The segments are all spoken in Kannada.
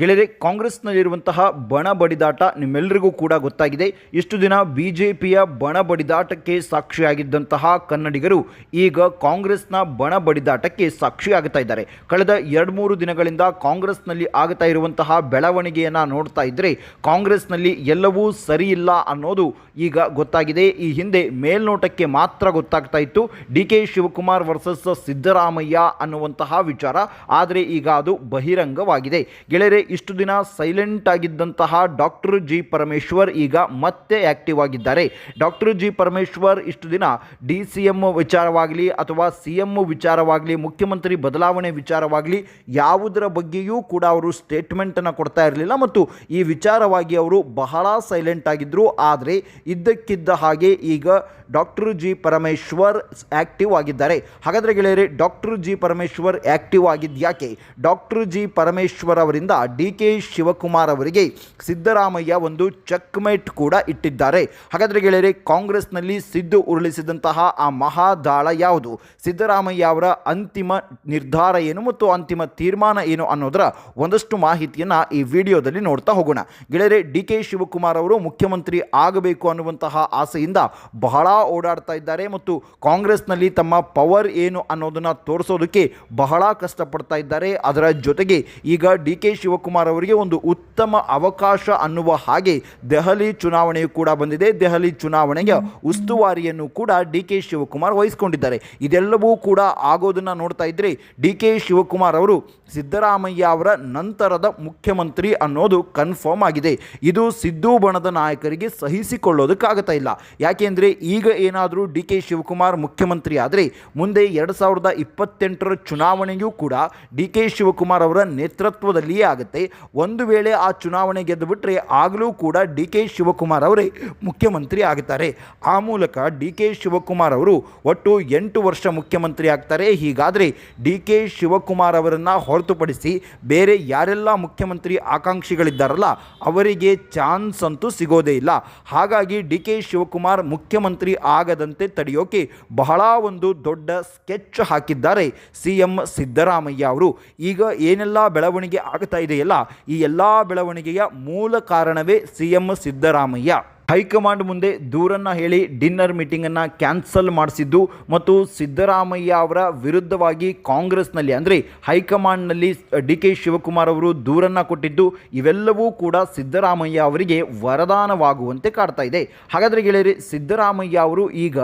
ಗೆಳೆಯರೆ, ಕಾಂಗ್ರೆಸ್ನಲ್ಲಿರುವಂತಹ ಬಣ ಬಡಿದಾಟ ನಿಮ್ಮೆಲ್ಲರಿಗೂ ಕೂಡ ಗೊತ್ತಾಗಿದೆ. ಇಷ್ಟು ದಿನ ಬಿ ಜೆ ಪಿಯ ಬಣ ಬಡಿದಾಟಕ್ಕೆ ಸಾಕ್ಷಿಯಾಗಿದ್ದಂತಹ ಕನ್ನಡಿಗರು ಈಗ ಕಾಂಗ್ರೆಸ್ನ ಬಣ ಬಡಿದಾಟಕ್ಕೆ ಸಾಕ್ಷಿಯಾಗ್ತಾ ಇದ್ದಾರೆ. ಕಳೆದ ಎರಡು ಮೂರು ದಿನಗಳಿಂದ ಕಾಂಗ್ರೆಸ್ನಲ್ಲಿ ಆಗ್ತಾ ಇರುವಂತಹ ಬೆಳವಣಿಗೆಯನ್ನು ನೋಡ್ತಾ ಇದ್ದರೆ ಕಾಂಗ್ರೆಸ್ನಲ್ಲಿ ಎಲ್ಲವೂ ಸರಿಯಿಲ್ಲ ಅನ್ನೋದು ಈಗ ಗೊತ್ತಾಗಿದೆ. ಈ ಹಿಂದೆ ಮೇಲ್ನೋಟಕ್ಕೆ ಮಾತ್ರ ಗೊತ್ತಾಗ್ತಾ ಇತ್ತು. D K Shivakumar versus Siddaramaiah ಅನ್ನುವಂತಹ ವಿಚಾರ, ಆದರೆ ಈಗ ಅದು ಬಹಿರಂಗವಾಗಿದೆ. ಗೆಳೆಯರೆ ಇಷ್ಟು ದಿನ ಸೈಲೆಂಟ್ ಆಗಿದ್ದಂತಹ ಡಾಕ್ಟರ್ ಜಿ ಪರಮೇಶ್ವರ್ ಈಗ ಮತ್ತೆ ಆಕ್ಟಿವ್ ಆಗಿದ್ದಾರೆ. ಡಾಕ್ಟರ್ ಜಿ ಪರಮೇಶ್ವರ್ ಇಷ್ಟು ದಿನ ಡಿ ಸಿ ಎಂ ವಿಚಾರವಾಗಲಿ ಅಥವಾ ಸಿ ಎಂ ವಿಚಾರವಾಗಲಿ, ಮುಖ್ಯಮಂತ್ರಿ ಬದಲಾವಣೆ ವಿಚಾರವಾಗಲಿ ಯಾವುದರ ಬಗ್ಗೆಯೂ ಕೂಡ ಅವರು ಸ್ಟೇಟ್ಮೆಂಟನ್ನು ಕೊಡ್ತಾ ಇರಲಿಲ್ಲ ಮತ್ತು ಈ ವಿಚಾರವಾಗಿ ಅವರು ಬಹಳ ಸೈಲೆಂಟ್ ಆಗಿದ್ದರು ಆದರೆ ಇದ್ದಕ್ಕಿದ್ದ ಹಾಗೆ ಈಗ ಡಾಕ್ಟರ್ ಜಿ ಪರಮೇಶ್ವರ್ ಆಕ್ಟಿವ್ ಆಗಿದ್ದಾರೆ. ಹಾಗಾದರೆ ಗೆಳೆಯರೆ, ಡಾಕ್ಟರ್ ಜಿ ಪರಮೇಶ್ವರ್ ಆಕ್ಟಿವ್ ಆಗಿದ್ಯಾಕೆ? ಡಾಕ್ಟರ್ ಜಿ ಪರಮೇಶ್ವರ್ ಅವರಿಂದ ಡಿ ಕೆ ಶಿವಕುಮಾರ್ ಅವರಿಗೆ ಸಿದ್ದರಾಮಯ್ಯ ಒಂದು ಚೆಕ್ಮೇಟ್ ಕೂಡ ಇಟ್ಟಿದ್ದಾರೆ. ಹಾಗಾದರೆ ಗೆಳೆಯರೆ, ಕಾಂಗ್ರೆಸ್ನಲ್ಲಿ ಸಿದ್ದು ಉರುಳಿಸಿದಂತಹ ಆ ಮಹಾದಾಳ ಯಾವುದು? ಸಿದ್ದರಾಮಯ್ಯ ಅವರ ಅಂತಿಮ ನಿರ್ಧಾರ ಏನು ಮತ್ತು ಅಂತಿಮ ತೀರ್ಮಾನ ಏನು ಅನ್ನೋದರ ಒಂದಷ್ಟು ಮಾಹಿತಿಯನ್ನು ಈ ವಿಡಿಯೋದಲ್ಲಿ ನೋಡ್ತಾ ಹೋಗೋಣ. ಗೆಳೆಯರೆ, ಡಿ ಕೆ ಶಿವಕುಮಾರ್ ಅವರು ಮುಖ್ಯಮಂತ್ರಿ ಆಗಬೇಕು ಅನ್ನುವಂತಹ ಆಸೆಯಿಂದ ಬಹಳ ಓಡಾಡ್ತಾ ಇದ್ದಾರೆ ಮತ್ತು ಕಾಂಗ್ರೆಸ್ನಲ್ಲಿ ತಮ್ಮ ಪವರ್ ಏನು ಅನ್ನೋದನ್ನು ತೋರಿಸೋದಕ್ಕೆ ಬಹಳ ಕಷ್ಟಪಡ್ತಾ ಇದ್ದಾರೆ. ಅದರ ಜೊತೆಗೆ ಈಗ ಡಿ ಕೆ ಶಿವಕುಮಾರ್ ಅವರಿಗೆ ಒಂದು ಉತ್ತಮ ಅವಕಾಶ ಅನ್ನುವ ಹಾಗೆ ದೆಹಲಿ ಚುನಾವಣೆಯು ಕೂಡ ಬಂದಿದೆ. ದೆಹಲಿ ಚುನಾವಣೆಯ ಉಸ್ತುವಾರಿಯನ್ನು ಕೂಡ ಡಿ ಕೆ ಶಿವಕುಮಾರ್ ವಹಿಸಿಕೊಂಡಿದ್ದಾರೆ. ಇದೆಲ್ಲವೂ ಕೂಡ ಆಗೋದನ್ನು ನೋಡ್ತಾ ಇದ್ದರೆ ಡಿ ಕೆ ಶಿವಕುಮಾರ್ ಅವರು ಸಿದ್ದರಾಮಯ್ಯ ಅವರ ನಂತರದ ಮುಖ್ಯಮಂತ್ರಿ ಅನ್ನೋದು ಕನ್ಫರ್ಮ್ ಆಗಿದೆ. ಇದು ಸಿದ್ದು ಬಣದ ನಾಯಕರಿಗೆ ಸಹಿಸಿಕೊಳ್ಳೋದಕ್ಕಾಗ್ತಾ ಇಲ್ಲ. ಯಾಕೆಂದರೆ ಈಗ ಏನಾದರೂ ಡಿ ಕೆ ಶಿವಕುಮಾರ್ ಮುಖ್ಯಮಂತ್ರಿ ಆದರೆ ಮುಂದೆ ಎರಡು ಸಾವಿರದ ಇಪ್ಪತ್ತೆಂಟರ ಚುನಾವಣೆಯೂ ಕೂಡ ಡಿ ಕೆ ಶಿವಕುಮಾರ್ ಅವರ ನೇತೃತ್ವದಲ್ಲಿಯೇ ಆಗುತ್ತೆ. ಒಂದು ವೇಳೆ ಆ ಚುನಾವಣೆ ಗೆದ್ದುಬಿಟ್ರೆ ಆಗಲೂ ಕೂಡ ಡಿ ಕೆ ಶಿವಕುಮಾರ್ ಅವರೇ ಮುಖ್ಯಮಂತ್ರಿ ಆಗುತ್ತಾರೆ ಆ ಮೂಲಕ ಡಿ ಕೆ ಶಿವಕುಮಾರ್ ಅವರು ಒಟ್ಟು ಎಂಟು ವರ್ಷ ಮುಖ್ಯಮಂತ್ರಿ ಆಗ್ತಾರೆ. ಹೀಗಾದರೆ ಡಿ ಕೆ ಶಿವಕುಮಾರ್ ಅವರನ್ನು ಹೊರತುಪಡಿಸಿ ಬೇರೆ ಯಾರೆಲ್ಲ ಮುಖ್ಯಮಂತ್ರಿ ಆಕಾಂಕ್ಷಿಗಳಿದ್ದಾರಲ್ಲ, ಅವರಿಗೆ ಚಾನ್ಸ್ ಅಂತೂ ಸಿಗೋದೇ ಇಲ್ಲ. ಹಾಗಾಗಿ ಡಿ ಕೆ ಶಿವಕುಮಾರ್ ಮುಖ್ಯಮಂತ್ರಿ ಆಗದಂತೆ ತಡೆಯೋಕೆ ಬಹಳ ಒಂದು ದೊಡ್ಡ ಸ್ಕೆಚ್ ಹಾಕಿದ್ದಾರೆ ಸಿ ಎಂ ಸಿದ್ದರಾಮಯ್ಯ ಅವರು. ಈಗ ಏನೆಲ್ಲ ಬೆಳವಣಿಗೆ ಆಗ್ತಾ ಇದೆಯಲ್ಲ, ಈ ಎಲ್ಲ ಬೆಳವಣಿಗೆಯ ಮೂಲ ಕಾರಣವೇ ಸಿ ಎಂ ಸಿದ್ದರಾಮಯ್ಯ. ಹೈಕಮಾಂಡ್ ಮುಂದೆ ದೂರನ್ನು ಹೇಳಿ ಡಿನ್ನರ್ ಮೀಟಿಂಗನ್ನು ಕ್ಯಾನ್ಸಲ್ ಮಾಡಿಸಿದ್ದು ಮತ್ತು ಸಿದ್ದರಾಮಯ್ಯ ಅವರ ವಿರುದ್ಧವಾಗಿ ಕಾಂಗ್ರೆಸ್ನಲ್ಲಿ, ಅಂದರೆ ಹೈಕಮಾಂಡ್ನಲ್ಲಿ ಡಿ ಕೆ ಶಿವಕುಮಾರ್ ಅವರು ದೂರನ್ನು ಕೊಟ್ಟಿದ್ದು, ಇವೆಲ್ಲವೂ ಕೂಡ ಸಿದ್ದರಾಮಯ್ಯ ಅವರಿಗೆ ವರದಾನವಾಗುವಂತೆ ಕಾಡ್ತಾ ಇದೆ. ಹಾಗಾದರೆ ಗೆಳೆಯರೆ, ಸಿದ್ದರಾಮಯ್ಯ ಅವರು ಈಗ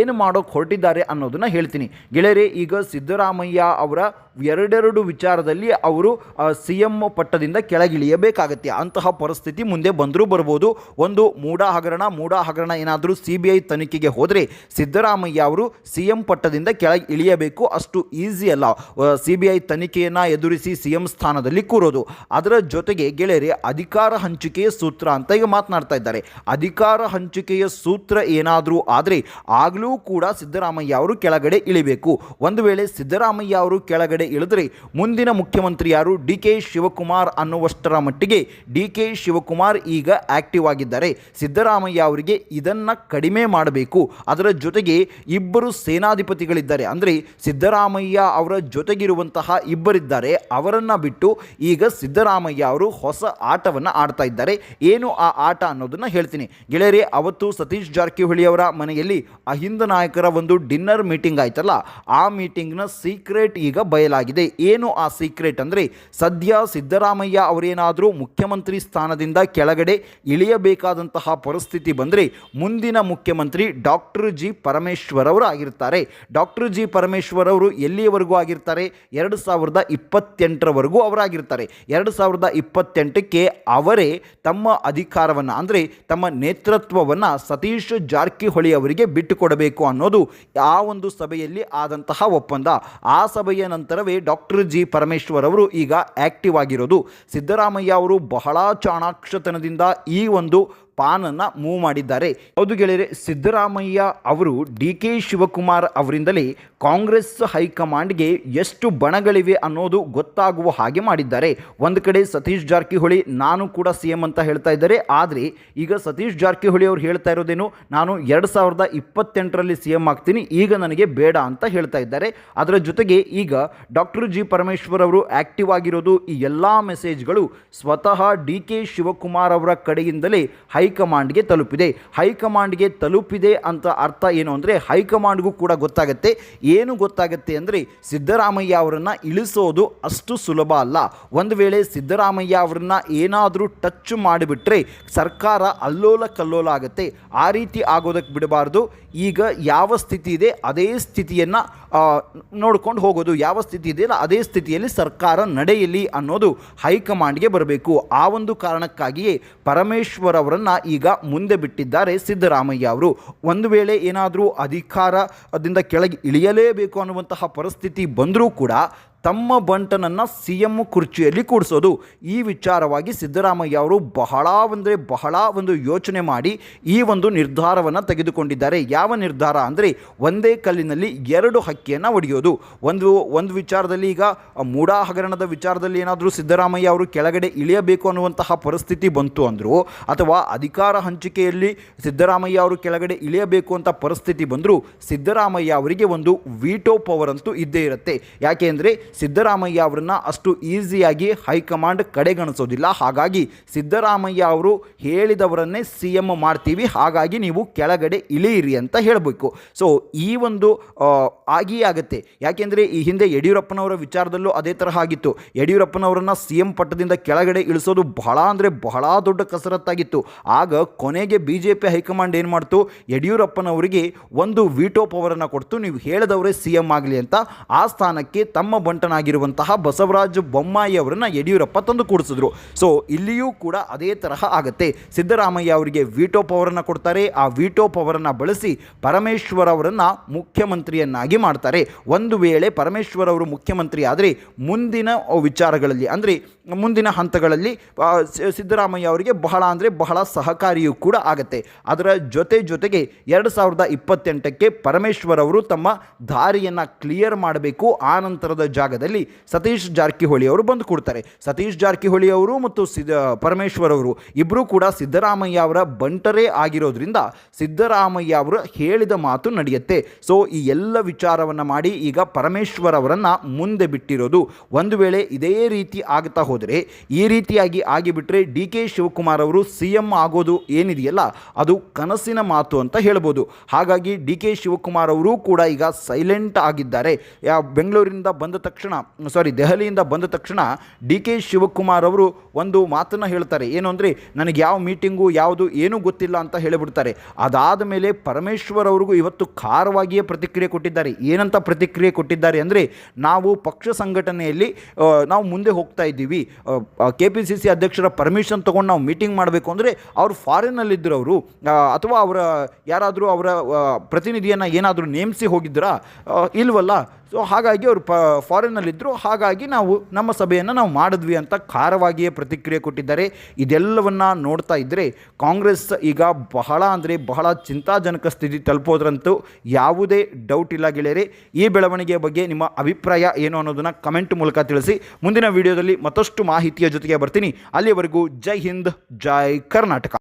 ಏನು ಮಾಡೋಕ್ಕೆ ಹೊರಟಿದ್ದಾರೆ ಅನ್ನೋದನ್ನು ಹೇಳ್ತೀನಿ. ಗೆಳೆಯರೆ, ಈಗ ಸಿದ್ದರಾಮಯ್ಯ ಅವರ ಎರಡೆರಡು ವಿಚಾರದಲ್ಲಿ ಅವರು ಸಿ ಎಂ ಪಟ್ಟದಿಂದ ಕೆಳಗಿಳಿಯಬೇಕಾಗತ್ತೆ. ಅಂತಹ ಪರಿಸ್ಥಿತಿ ಮುಂದೆ ಬಂದರೂ ಬರ್ಬೋದು. ಒಂದು ಮೂಡ ಹಗರಣ ಮೂಡ ಹಗರಣ ಏನಾದರೂ ಸಿ ಬಿ ಐ ತನಿಖೆಗೆ ಹೋದರೆ ಸಿದ್ದರಾಮಯ್ಯ ಅವರು ಸಿ ಎಂ ಪಟ್ಟದಿಂದ ಕೆಳಗೆ ಇಳಿಯಬೇಕು. ಅಷ್ಟು ಈಸಿ ಅಲ್ಲ. ಸಿ ಬಿ ತನಿಖೆಯನ್ನು ಎದುರಿಸಿ ಸಿ ಎಂ ಸ್ಥಾನದಲ್ಲಿ ಕೂರೋದು. ಅದರ ಜೊತೆಗೆ ಗೆಳೆಯರೆ, ಅಧಿಕಾರ ಹಂಚಿಕೆಯ ಸೂತ್ರ ಅಂತ ಈಗ ಮಾತನಾಡ್ತಾ ಇದ್ದಾರೆ. ಅಧಿಕಾರ ಹಂಚಿಕೆಯ ಸೂತ್ರ ಏನಾದರೂ ಆದರೆ ಆಗಲೂ ಕೂಡ ಸಿದ್ದರಾಮಯ್ಯ ಅವರು ಕೆಳಗಡೆ ಇಳಿಬೇಕು. ಒಂದು ವೇಳೆ ಸಿದ್ದರಾಮಯ್ಯ ಅವರು ಕೆಳಗಡೆ ಇಳಿದ್ರೆ ಮುಂದಿನ ಮುಖ್ಯಮಂತ್ರಿ ಯಾರು? ಡಿ ಕೆ ಶಿವಕುಮಾರ್ ಅನ್ನುವಷ್ಟರ ಮಟ್ಟಿಗೆ ಡಿ ಕೆ ಶಿವಕುಮಾರ್ ಈಗ ಆಕ್ಟಿವ್ ಆಗಿದ್ದಾರೆ. ಸಿದ್ದರಾಮಯ್ಯ ಅವರಿಗೆ ಇದನ್ನು ಕಡಿಮೆ ಮಾಡಬೇಕು. ಅದರ ಜೊತೆಗೆ ಇಬ್ಬರು ಸೇನಾಧಿಪತಿಗಳಿದ್ದಾರೆ. ಅಂದರೆ ಸಿದ್ದರಾಮಯ್ಯ ಅವರ ಜೊತೆಗಿರುವಂತಹ ಇಬ್ಬರಿದ್ದಾರೆ. ಅವರನ್ನು ಬಿಟ್ಟು ಈಗ ಸಿದ್ದರಾಮಯ್ಯ ಅವರು ಹೊಸ ಆಟವನ್ನು ಆಡ್ತಾ ಇದ್ದಾರೆ. ಏನು ಆ ಆಟ ಅನ್ನೋದನ್ನು ಹೇಳ್ತೀನಿ. ಗೆಳೆಯರೇ, ಅವತ್ತು ಸತೀಶ್ ಜಾರಕಿಹೊಳಿ ಅವರ ಮನೆಯಲ್ಲಿ ಅಹಿಂದ ನಾಯಕರ ಒಂದು ಡಿನ್ನರ್ ಮೀಟಿಂಗ್ ಆಯ್ತಲ್ಲ, ಆ ಮೀಟಿಂಗ್ನ ಸೀಕ್ರೆಟ್ ಈಗ ಬಯಲಾಗಿದೆ. ಏನು ಆ ಸೀಕ್ರೆಟ್ ಅಂದರೆ ಸದ್ಯ ಸಿದ್ದರಾಮಯ್ಯ ಅವರೇನಾದರೂ ಮುಖ್ಯಮಂತ್ರಿ ಸ್ಥಾನದಿಂದ ಕೆಳಗಡೆ ಇಳಿಯಬೇಕಾದಂತಹ ಪರಿಸ್ಥಿತಿ ಬಂದರೆ ಮುಂದಿನ ಮುಖ್ಯಮಂತ್ರಿ ಡಾಕ್ಟರ್ ಜಿ ಪರಮೇಶ್ವರ್ ಅವರು ಆಗಿರ್ತಾರೆ. ಡಾಕ್ಟರ್ ಜಿ ಪರಮೇಶ್ವರ್ ಅವರು ಎಲ್ಲಿಯವರೆಗೂ ಆಗಿರ್ತಾರೆ? ಎರಡು ಸಾವಿರದ ಇಪ್ಪತ್ತೆಂಟರವರೆಗೂ ಅವರಾಗಿರ್ತಾರೆ. ಎರಡು ಸಾವಿರದ ಇಪ್ಪತ್ತೆಂಟಕ್ಕೆ ಅವರೇ ತಮ್ಮ ಅಧಿಕಾರವನ್ನು, ಅಂದರೆ ತಮ್ಮ ನೇತೃತ್ವವನ್ನು ಸತೀಶ್ ಜಾರಕಿಹೊಳಿ ಅವರಿಗೆ ಬಿಟ್ಟುಕೊಡಬೇಕು ಅನ್ನೋದು ಆ ಒಂದು ಸಭೆಯಲ್ಲಿ ಆದಂತಹ ಒಪ್ಪಂದ. ಆ ಸಭೆಯ ನಂತರವೇ ಡಾಕ್ಟರ್ ಜಿ ಪರಮೇಶ್ವರ್ ಅವರು ಈಗ ಆಕ್ಟಿವ್ ಆಗಿರೋದು. ಸಿದ್ದರಾಮಯ್ಯ ಅವರು ಬಹಳ ಚಾಣಾಕ್ಷತನದಿಂದ ಈ ಒಂದು ಪಾನನ್ನು ಮೂವ್ ಮಾಡಿದ್ದಾರೆ. ಹೌದು ಗೆಳೆಯರೆ, ಸಿದ್ದರಾಮಯ್ಯ ಅವರು ಡಿ ಕೆ ಶಿವಕುಮಾರ್ ಅವರಿಂದಲೇ ಕಾಂಗ್ರೆಸ್ ಹೈಕಮಾಂಡ್ಗೆ ಎಷ್ಟು ಬಣಗಳಿವೆ ಅನ್ನೋದು ಗೊತ್ತಾಗುವ ಹಾಗೆ ಮಾಡಿದ್ದಾರೆ. ಒಂದು ಕಡೆ ಸತೀಶ್ ಜಾರಕಿಹೊಳಿ, ನಾನು ಕೂಡ ಸಿ ಎಂ ಅಂತ ಹೇಳ್ತಾ ಇದ್ದಾರೆ. ಆದರೆ ಈಗ ಸತೀಶ್ ಜಾರಕಿಹೊಳಿ ಅವರು ಹೇಳ್ತಾ ಇರೋದೇನು, ನಾನು ಎರಡು ಸಾವಿರದ ಇಪ್ಪತ್ತೆಂಟರಲ್ಲಿ ಸಿ ಎಂ ಆಗ್ತೀನಿ, ಈಗ ನನಗೆ ಬೇಡ ಅಂತ ಹೇಳ್ತಾ ಇದ್ದಾರೆ. ಅದರ ಜೊತೆಗೆ ಈಗ ಡಾಕ್ಟರ್ ಜಿ ಪರಮೇಶ್ವರ್ ಅವರು ಆಕ್ಟಿವ್ ಆಗಿರೋದು ಈ ಎಲ್ಲ ಮೆಸೇಜ್ಗಳು ಸ್ವತಃ ಡಿ ಕೆ ಶಿವಕುಮಾರ್ ಅವರ ಕಡೆಯಿಂದಲೇ ಹೈಕಮಾಂಡ್ಗೆ ತಲುಪಿದೆ. ಹೈಕಮಾಂಡ್ಗೆ ತಲುಪಿದೆ ಅಂತ ಅರ್ಥ ಏನು ಅಂದರೆ ಹೈಕಮಾಂಡ್ಗೂ ಕೂಡ ಗೊತ್ತಾಗುತ್ತೆ. ಏನು ಗೊತ್ತಾಗುತ್ತೆ ಅಂದರೆ ಸಿದ್ದರಾಮಯ್ಯ ಅವರನ್ನು ಇಳಿಸೋದು ಅಷ್ಟು ಸುಲಭ ಅಲ್ಲ. ಒಂದು ವೇಳೆ ಸಿದ್ದರಾಮಯ್ಯ ಅವರನ್ನ ಏನಾದರೂ ಟಚ್ ಮಾಡಿಬಿಟ್ರೆ ಸರ್ಕಾರ ಅಲ್ಲೋಲ ಕಲ್ಲೋಲ ಆಗುತ್ತೆ. ಆ ರೀತಿ ಆಗೋದಕ್ಕೆ ಬಿಡಬಾರ್ದು. ಈಗ ಯಾವ ಸ್ಥಿತಿ ಇದೆ ಅದೇ ಸ್ಥಿತಿಯನ್ನು ನೋಡ್ಕೊಂಡು ಹೋಗೋದು. ಯಾವ ಸ್ಥಿತಿ ಇದೆಯಲ್ಲ ಅದೇ ಸ್ಥಿತಿಯಲ್ಲಿ ಸರ್ಕಾರ ನಡೆಯಲಿ ಅನ್ನೋದು ಹೈಕಮಾಂಡ್ಗೆ ಬರಬೇಕು. ಆ ಒಂದು ಕಾರಣಕ್ಕಾಗಿಯೇ ಪರಮೇಶ್ವರ್ ಅವರನ್ನು ಈಗ ಮುಂದೆ ಬಿಟ್ಟಿದ್ದಾರೆ ಸಿದ್ದರಾಮಯ್ಯ ಅವರು. ಒಂದು ವೇಳೆ ಏನಾದರೂ ಅಧಿಕಾರದಿಂದ ಕೆಳಗೆ ಇಳಿಯಲೇಬೇಕು ಅನ್ನುವಂತಹ ಪರಿಸ್ಥಿತಿ ಬಂದರೂ ಕೂಡ ತಮ್ಮ ಬಂಟನನ್ನು ಸಿ ಎಂ ಕುರ್ಚಿಯಲ್ಲಿ ಕೂಡಿಸೋದು. ಈ ವಿಚಾರವಾಗಿ ಸಿದ್ದರಾಮಯ್ಯ ಅವರು ಬಹಳ ಅಂದರೆ ಬಹಳ ಒಂದು ಯೋಚನೆ ಮಾಡಿ ಈ ಒಂದು ನಿರ್ಧಾರವನ್ನು ತೆಗೆದುಕೊಂಡಿದ್ದಾರೆ. ಯಾವ ನಿರ್ಧಾರ ಅಂದರೆ ಒಂದೇ ಕಲ್ಲಿನಲ್ಲಿ ಎರಡು ಹಕ್ಕಿಯನ್ನು ಒಡೆಯೋದು. ಒಂದು ಒಂದು ವಿಚಾರದಲ್ಲಿ ಈಗ ಮೂಡಾ ಹಗರಣದ ವಿಚಾರದಲ್ಲಿ ಏನಾದರೂ ಸಿದ್ದರಾಮಯ್ಯ ಅವರು ಕೆಳಗಡೆ ಇಳಿಯಬೇಕು ಅನ್ನುವಂತಹ ಪರಿಸ್ಥಿತಿ ಬಂತು ಅಂದರು, ಅಥವಾ ಅಧಿಕಾರ ಹಂಚಿಕೆಯಲ್ಲಿ ಸಿದ್ದರಾಮಯ್ಯ ಅವರು ಕೆಳಗಡೆ ಇಳಿಯಬೇಕು ಅಂತ ಪರಿಸ್ಥಿತಿ ಬಂದರೂ, ಸಿದ್ದರಾಮಯ್ಯ ಅವರಿಗೆ ಒಂದು ವಿಟೋ ಪವರ್ ಅಂತೂ ಇದ್ದೇ ಇರುತ್ತೆ. ಯಾಕೆ ಅಂದರೆ ಸಿದ್ದರಾಮಯ್ಯ ಅವರನ್ನು ಅಷ್ಟು ಈಸಿಯಾಗಿ ಹೈಕಮಾಂಡ್ ಕಡೆಗಣಿಸೋದಿಲ್ಲ. ಹಾಗಾಗಿ ಸಿದ್ದರಾಮಯ್ಯ ಅವರು ಹೇಳಿದವರನ್ನೇ ಸಿ ಎಂ ಮಾಡ್ತೀವಿ. ಹಾಗಾಗಿ ನೀವು ಕೆಳಗಡೆ ಇಳಿಯಿರಿ ಅಂತ ಹೇಳಬೇಕು. ಸೊ ಈ ಒಂದು ಆಗಿಯೇ ಆಗುತ್ತೆ. ಯಾಕೆಂದರೆ ಈ ಹಿಂದೆ ಯಡಿಯೂರಪ್ಪನವರ ವಿಚಾರದಲ್ಲೂ ಅದೇ ತರಹ ಆಗಿತ್ತು. ಯಡಿಯೂರಪ್ಪನವರನ್ನು ಸಿ ಎಂ ಪಟ್ಟದಿಂದ ಕೆಳಗಡೆ ಇಳಿಸೋದು ಬಹಳ ಅಂದರೆ ಬಹಳ ದೊಡ್ಡ ಕಸರತ್ತಾಗಿತ್ತು. ಆಗ ಕೊನೆಗೆ ಬಿ ಜೆ ಪಿ ಹೈಕಮಾಂಡ್ ಏನು ಮಾಡ್ತು? ಯಡಿಯೂರಪ್ಪನವರಿಗೆ ಒಂದು ವಿಟೋ ಪವರನ್ನು ಕೊಡ್ತು. ನೀವು ಹೇಳಿದವರೇ ಸಿ ಎಂ ಆಗಲಿ ಅಂತ ಆ ಸ್ಥಾನಕ್ಕೆ ತಮ್ಮ ಬಂಟನಾಗಿರುವಂತಹ ಬಸವರಾಜ ಬೊಮ್ಮಾಯಿ ಅವರನ್ನ ಯಡಿಯೂರಪ್ಪ ತಂದು ಕೂಡಿಸಿದ್ರು. ಸೊ ಇಲ್ಲಿಯೂ ಕೂಡ ಅದೇ ತರಹ ಆಗುತ್ತೆ. ಸಿದ್ದರಾಮಯ್ಯ ಅವರಿಗೆ ವಿಟೋ ಪವರನ್ನು ಕೊಡ್ತಾರೆ. ಆ ವಿಟೋ ಪವರನ್ನು ಬಳಸಿ ಪರಮೇಶ್ವರ್ ಅವರನ್ನು ಮುಖ್ಯಮಂತ್ರಿಯನ್ನಾಗಿ ಮಾಡ್ತಾರೆ. ಒಂದು ವೇಳೆ ಪರಮೇಶ್ವರ್ ಅವರು ಮುಖ್ಯಮಂತ್ರಿ ಆದರೆ ಮುಂದಿನ ವಿಚಾರಗಳಲ್ಲಿ ಅಂದರೆ ಮುಂದಿನ ಹಂತಗಳಲ್ಲಿ ಸಿದ್ದರಾಮಯ್ಯ ಅವರಿಗೆ ಬಹಳ ಅಂದರೆ ಬಹಳ ಸಹಕಾರಿಯೂ ಕೂಡ ಆಗುತ್ತೆ. ಅದರ ಜೊತೆ ಜೊತೆಗೆ ಎರಡು ಸಾವಿರದ ಇಪ್ಪತ್ತೆಂಟಕ್ಕೆ ಪರಮೇಶ್ವರ್ ಅವರು ತಮ್ಮ ದಾರಿಯನ್ನು ಕ್ಲಿಯರ್ ಮಾಡಬೇಕು. ಆ ನಂತರದ ಜಾಗದಲ್ಲಿ ಸತೀಶ್ ಜಾರಕಿಹೊಳಿ ಅವರು ಬಂದು ಕೊಡ್ತಾರೆ. ಸತೀಶ್ ಜಾರಕಿಹೊಳಿ ಅವರು ಮತ್ತು ಸಿದ್ದ ಪರಮೇಶ್ವರ್ ಅವರು ಇಬ್ಬರೂ ಕೂಡ ಸಿದ್ದರಾಮಯ್ಯ ಅವರ ಬಂಟರೇ ಆಗಿರೋದ್ರಿಂದ ಸಿದ್ದರಾಮಯ್ಯ ಅವರು ಹೇಳಿದ ಮಾತು ನಡೆಯುತ್ತೆ. ಸೊ, ಈ ಎಲ್ಲ ವಿಚಾರವನ್ನು ಮಾಡಿ ಈಗ ಪರಮೇಶ್ವರ್ ಅವರನ್ನು ಮುಂದೆ ಬಿಟ್ಟಿರೋದು ಒಂದು ವೇಳೆ ಇದೇ ರೀತಿ ಆಗ್ತಾ ಹೋದರೆ, ಈ ರೀತಿಯಾಗಿ ಆಗಿಬಿಟ್ರೆ ಡಿ ಕೆ ಶಿವಕುಮಾರ್ ಅವರು ಸಿ ಎಂ ಆಗೋದು ಏನಿದೆಯಲ್ಲ, ಅದು ಕನಸಿನ ಮಾತು ಅಂತ ಹೇಳ್ಬೋದು. ಹಾಗಾಗಿ ಡಿ ಕೆ ಶಿವಕುಮಾರ್ ಅವರು ಕೂಡ ಈಗ ಸೈಲೆಂಟ್ ಆಗಿದ್ದಾರೆ. ಬೆಂಗಳೂರಿನಿಂದ ಬಂದ ಸಾರಿ ದೆಹಲಿಯಿಂದ ಬಂದ ತಕ್ಷಣ ಡಿ ಕೆ ಶಿವಕುಮಾರ್ ಅವರು ಒಂದು ಮಾತನ್ನು ಹೇಳ್ತಾರೆ. ಏನು ಅಂದರೆ, ನನಗೆ ಯಾವ ಮೀಟಿಂಗು, ಯಾವುದು, ಏನೂ ಗೊತ್ತಿಲ್ಲ ಅಂತ ಹೇಳಿಬಿಡ್ತಾರೆ. ಅದಾದ ಮೇಲೆ ಪರಮೇಶ್ವರ್ ಅವ್ರಿಗೂ ಇವತ್ತು ಖಾರವಾಗಿಯೇ ಪ್ರತಿಕ್ರಿಯೆ ಕೊಟ್ಟಿದ್ದಾರೆ. ಏನಂತ ಪ್ರತಿಕ್ರಿಯೆ ಕೊಟ್ಟಿದ್ದಾರೆ ಅಂದರೆ, ನಾವು ಪಕ್ಷ ಸಂಘಟನೆಯಲ್ಲಿ ನಾವು ಮುಂದೆ ಹೋಗ್ತಾ ಇದ್ದೀವಿ. ಕೆ ಪಿ ಸಿ ಸಿ ಅಧ್ಯಕ್ಷರ ಪರ್ಮಿಷನ್ ತೊಗೊಂಡು ನಾವು ಮೀಟಿಂಗ್ ಮಾಡಬೇಕು ಅಂದರೆ, ಅವರು ಫಾರಿನ್ನಲ್ಲಿದ್ದರು ಅವರು ಅಥವಾ ಅವರ ಯಾರಾದರೂ ಅವರ ಪ್ರತಿನಿಧಿಯನ್ನು ಏನಾದರೂ ನೇಮಿಸಿ ಹೋಗಿದ್ದರಾ? ಇಲ್ವಲ್ಲ? ಸೊ ಹಾಗಾಗಿ ಅವರು ಪ ಫಾರಿನ್ನಲ್ಲಿದ್ದರು ಹಾಗಾಗಿ ನಾವು ನಮ್ಮ ಸಭೆಯನ್ನು ನಾವು ಮಾಡಿದ್ವಿ ಅಂತ ಖಾರವಾಗಿಯೇ ಪ್ರತಿಕ್ರಿಯೆ ಕೊಟ್ಟಿದ್ದಾರೆ. ಇದೆಲ್ಲವನ್ನು ನೋಡ್ತಾ ಇದ್ದರೆ ಕಾಂಗ್ರೆಸ್ ಈಗ ಬಹಳ ಅಂದರೆ ಬಹಳ ಚಿಂತಾಜನಕ ಸ್ಥಿತಿ ತಲುಪೋದ್ರಂತೂ ಯಾವುದೇ ಡೌಟ್ ಇಲ್ಲ ಗೆಳೆಯರೆ. ಈ ಬೆಳವಣಿಗೆಯ ಬಗ್ಗೆ ನಿಮ್ಮ ಅಭಿಪ್ರಾಯ ಏನು ಅನ್ನೋದನ್ನು ಕಮೆಂಟ್ ಮೂಲಕ ತಿಳಿಸಿ. ಮುಂದಿನ ವಿಡಿಯೋದಲ್ಲಿ ಮತ್ತಷ್ಟು ಮಾಹಿತಿಯ ಜೊತೆಗೆ ಬರ್ತೀನಿ. ಅಲ್ಲಿಯವರೆಗೂ ಜೈ ಹಿಂದ್, ಜೈ ಕರ್ನಾಟಕ.